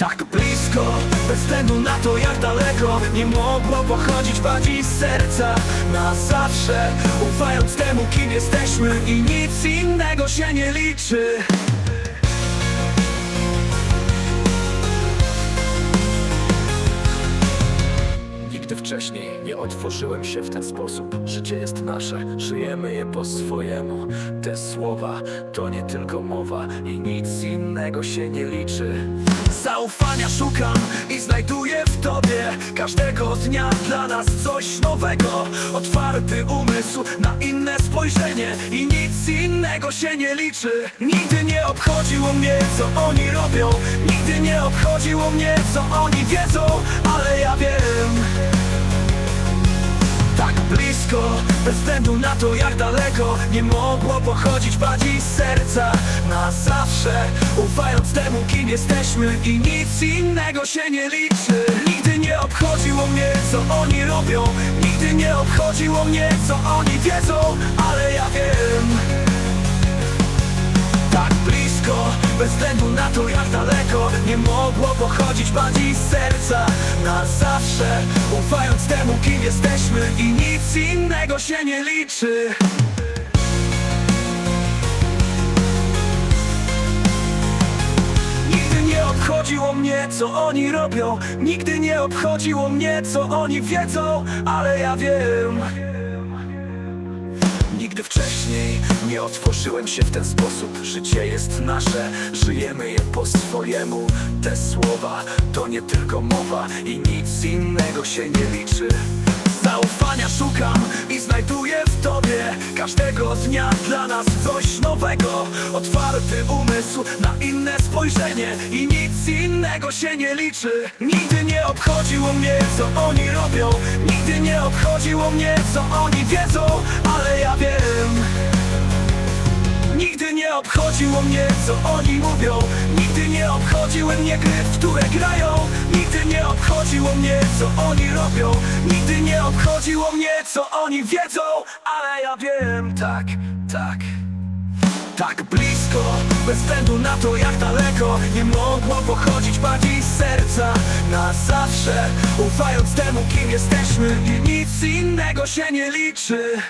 Tak blisko, bez względu na to jak daleko. Nie mogło pochodzić bardziej z serca. Na zawsze, ufając temu kim jesteśmy. I nic innego się nie liczy wcześniej nie otworzyłem się w ten sposób. Życie jest nasze, żyjemy je po swojemu. Te słowa to nie tylko mowa I nic innego się nie liczy. Zaufania szukam i znajduję w tobie. Każdego dnia dla nas coś nowego. Otwarty umysł na inne spojrzenie I nic innego się nie liczy. Nigdy nie obchodziło mnie co oni robią. Nigdy nie obchodziło mnie co oni wiedzą Ale ja bez względu na to jak daleko Nie mogło pochodzić bardziej z serca. Na zawsze, ufając temu kim jesteśmy I nic innego się nie liczy. Nigdy nie obchodziło mnie co oni robią. Nigdy nie obchodziło mnie co oni wiedzą Ale ja wiem. Tak blisko Bez względu na to jak daleko Nie mogło pochodzić bardziej z serca Zawsze Ufając temu kim jesteśmy I nic innego się nie liczy. Nigdy nie obchodziło mnie co oni robią. Nigdy nie obchodziło mnie co oni wiedzą Ale ja wiem Nigdy wcześniej nie otworzyłem się w ten sposób. Życie jest nasze, żyjemy je po swojemu. Te słowa to nie tylko mowa I nic innego się nie liczy. Zaufania szukam i znajduję w tobie. Każdego dnia dla nas coś nowego. Otwarty umysł na inne spojrzenie I nic innego się nie liczy. Nigdy nie obchodziło mnie co oni robią. Nigdy nie obchodziło mnie co oni wiedzą Ale ja wiem. Nigdy nie obchodziło mnie co oni mówią. Nigdy nie obchodziły mnie gry, w które grają. Nigdy nie obchodziło mnie co oni robią. Nigdy nie obchodziło mnie co oni wiedzą Ale ja wiem, tak, tak tak blisko, bez względu na to jak daleko. Nie mogło pochodzić bardziej z serca. Na zawsze, ufając temu kim jesteśmy. I nic innego się nie liczy